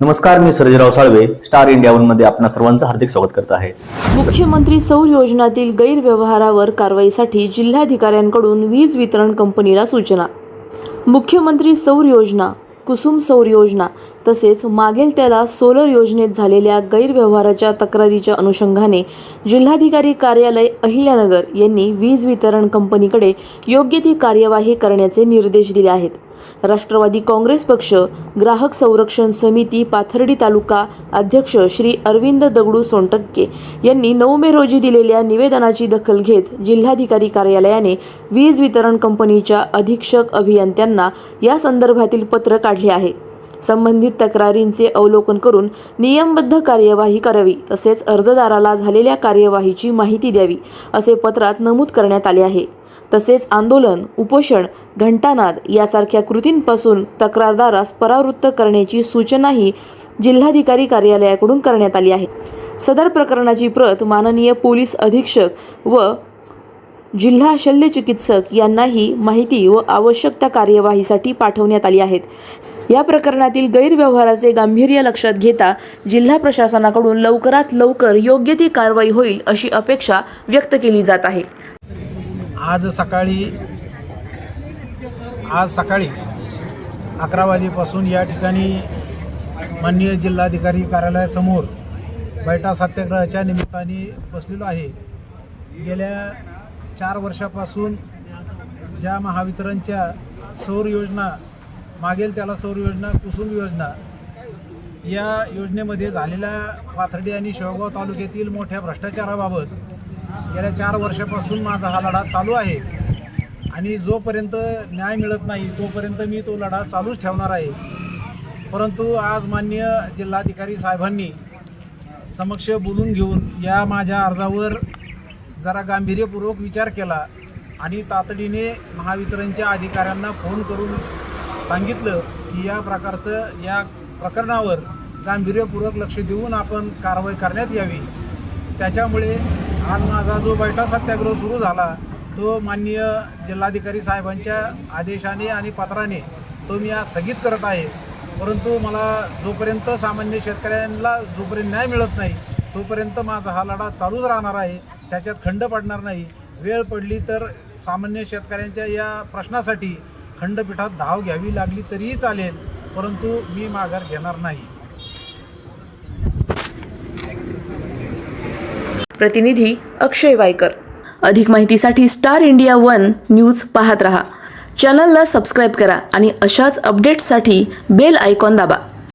नमस्कार मी Sarjerao Salve star India वनमध्ये आपणा सर्वांचं हार्दिक स्वागत करत आहे. मुख्यमंत्री सौर योजनातील गैरव्यवहारावर कारवाईसाठी जिल्हाधिकाऱ्यांकडून वीज वितरण कंपनीला सूचना. मुख्यमंत्री सौर योजना कुसुम सौर योजना तसेच मागेल त्याला सोलर योजनेत झालेल्या गैरव्यवहाराच्या तक्रारीच्या अनुषंगाने जिल्हाधिकारी कार्यालय अहिल्यानगर यांनी वीज वितरण कंपनीकडे योग्य ती कार्यवाही करण्याचे निर्देश दिले आहेत. राष्ट्रवादी काँग्रेस पक्ष ग्राहक संरक्षण समिती पाथर्डी तालुका अध्यक्ष श्री अरविंद दगडू सोनटक्के यांनी नऊ मे रोजी दिलेल्या निवेदनाची दखल घेत जिल्हाधिकारी कार्यालयाने वीज वितरण कंपनीच्या अधीक्षक अभियंत्यांना या संदर्भातील पत्र काढले आहे. संबंधित तक्रारींचे अवलोकन करून नियमबद्ध कार्यवाही करावी तसेच अर्जदाराला झालेल्या कार्यवाहीची माहिती द्यावी असे पत्रात नमूद करण्यात आले आहे. तसेच आंदोलन उपोषण घंटानाद यासारख्या कृतींपासून तक्रारदारास परावृत्त करण्याची सूचनाही जिल्हाधिकारी कार्यालयाकडून करण्यात आली आहे. सदर प्रकरणाची प्रत माननीय पोलीस अधीक्षक व जिल्हा शल्यचिकित्सक यांनाही माहिती व आवश्यक त्या कार्यवाहीसाठी पाठवण्यात आली आहेत. या प्रकरणातील गैरव्यवहाराचे गांभीर्य लक्षात घेता जिल्हा प्रशासनाकडून लवकरात लवकर योग्य ती कारवाई होईल अशी अपेक्षा व्यक्त केली जात आहे. आज सकाळी आज सकाळी अकरा वाजेपासून या ठिकाणी माननीय जिल्हाधिकारी कार्यालयासमोर बैठा सत्याग्रहाच्या निमित्ताने बसलेलो आहे. गेल्या चार वर्षापासून ज्या महावितरणच्या सौर योजना मागेल त्याला सौर योजना कुसुम योजना या योजनेमध्ये झालेल्या पाथर्डी आणि शेवगाव तालुक्यातील मोठ्या भ्रष्टाचाराबाबत गेल्या चार वर्षापासून माझा हा लढा चालू आहे. आणि जोपर्यंत न्याय मिळत नाही तोपर्यंत मी तो लढा चालूच ठेवणार आहे. परंतु आज मान्य जिल्हाधिकारी साहेबांनी समक्ष बोलून घेऊन या माझ्या अर्जावर जरा गांभीर्यपूर्वक विचार केला आणि तातडीने महावितरणच्या अधिकाऱ्यांना फोन करून सांगितलं की या प्रकारचं या प्रकरणावर गांभीर्यपूर्वक लक्ष देऊन आपण कारवाई करण्यात यावी. त्याच्यामुळे आज माझा जो बैठा सत्याग्रह सुरू झाला तो माननीय जिल्हाधिकारी साहेबांच्या आदेशाने आणि पत्राने तो मी आज स्थगित करत आहे. परंतु मला जोपर्यंत सामान्य शेतकऱ्यांना जोपर्यंत न्याय मिळत नाही तोपर्यंत माझा हा लढा चालूच राहणार आहे. त्याच्यात खंड पडणार नाही. वेळ पडली तर सामान्य शेतकऱ्यांच्या या प्रश्नासाठी खंडपीठात धाव घ्यावी लागली तरीही चालेल परंतु मी माघार घेणार नाही. प्रतिनिधी अक्षय वायकर. अधिक माहितीसाठी स्टार इंडिया वन न्यूज पाहत रहा. चॅनलला सबस्क्राईब करा आणि अशाच अपडेट्ससाठी बेल आयकॉन दाबा.